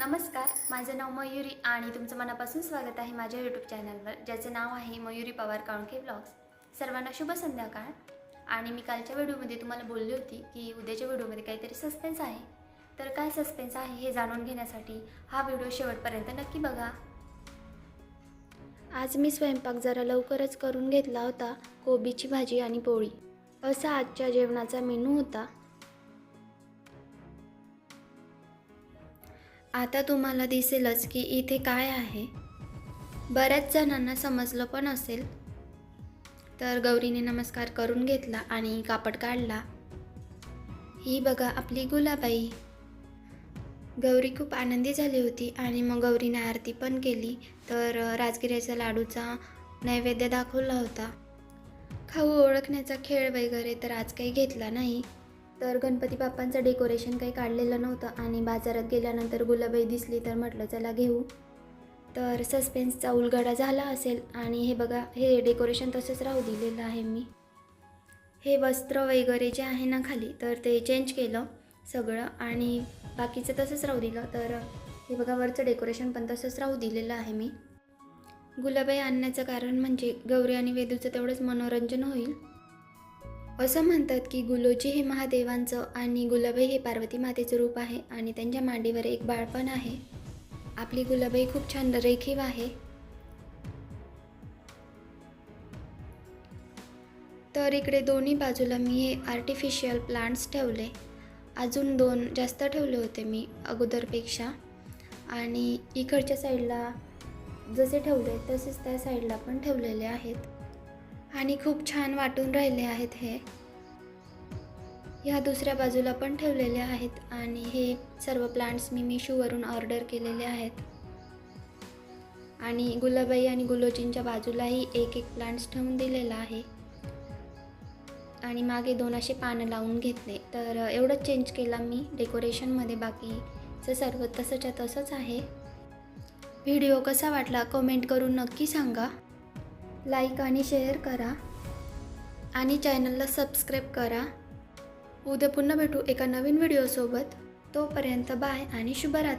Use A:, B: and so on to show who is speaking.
A: नमस्कार माझं नाव मयुरी आणि तुमचं मनापासून स्वागत आहे माझ्या यूट्यूब चॅनलवर ज्याचं नाव आहे मयुरी पवार काळुंखे ब्लॉग्स सर्वांना शुभ संध्याकाळ. आणि मी कालच्या व्हिडिओमध्ये तुम्हाला बोलली होती की उद्याच्या व्हिडिओमध्ये काहीतरी सस्पेन्स आहे. तर काय सस्पेन्स आहे हे जाणून घेण्यासाठी हा व्हिडिओ शेवटपर्यंत नक्की बघा. आज मी स्वयंपाक जरा लवकरच करून घेतला होता कोबीची भाजी आणि पोळी. असा आजच्या जेवणाचा मेनू होता. आता तुम्हाला दिसेलच की इथे काय आहे. बऱ्याच जणांना समजलं पण असेल. तर गौरीने नमस्कार करून घेतला आणि कापड काढला. ही बघा आपली गुलाबाई. गौरी खूप आनंदी झाली होती आणि मग गौरीने आरती पण केली. तर राजगिऱ्याच्या लाडूचा नैवेद्य दाखवला होता. खाऊ ओळखण्याचा खेळ वगैरे तर आज काही घेतला नाही. तर गणपती बाप्पांचं डेकोरेशन काही काढलेलं नव्हतं आणि बाजारात गेल्यानंतर गुलाबाई दिसली तर म्हटलं चला घेऊ. तर सस्पेन्सचा उलगडा झाला असेल आणि हे बघा हे डेकोरेशन तसंच राहू दिलेलं आहे मी. हे वस्त्र वगैरे जे आहे ना खाली तर ते चेंज केलं सगळं आणि बाकीचं तसंच राहू दिलं. तर हे बघा वरचं डेकोरेशन पण तसंच राहू दिलेलं आहे मी. गुलाबाई आणण्याचं कारण म्हणजे गौरी आणि वेदूचं तेवढंच मनोरंजन होईल. असं म्हणतात की गुलोजी हे महादेवांचं आणि गुलाबाई हे पार्वती मातेचं रूप आहे आणि त्यांच्या मांडीवर एक बाळपण आहे. आपली गुलाबाई खूप छान रेखीव आहे. तर इकडे दोन्ही बाजूला मी हे आर्टिफिशियल प्लांट्स ठेवले. अजून दोन जास्त ठेवले होते मी अगोदरपेक्षा. आणि इकडच्या साईडला जसे ठेवले तसेच त्या साईडला पण ठेवलेले आहेत. आणि खूप छान वाटून राहिले आहेत हे. ह्या दुसऱ्या बाजूला पण ठेवलेले आहेत आणि हे सर्व प्लांट्स मी मिशोवरून ऑर्डर केलेले आहेत. आणि गुलाबाई आणि गुलोजींच्या बाजूलाही एक एक प्लांट्स ठेवून दिलेला आहे. आणि मागे दोन असे पानं लावून घेतले. तर एवढंच चेंज केला मी डेकोरेशनमध्ये बाकीचं सर्व तसंच्या तसंच आहे. व्हिडिओ कसा वाटला कमेंट करून नक्की सांगा. लाईक आणि शेअर करा. आणि चॅनलला सबस्क्राईब करा. उद्या पुन्हा भेटू एका नवीन व्हिडिओसोबत. तोपर्यंत बाय आणि शुभरात्री.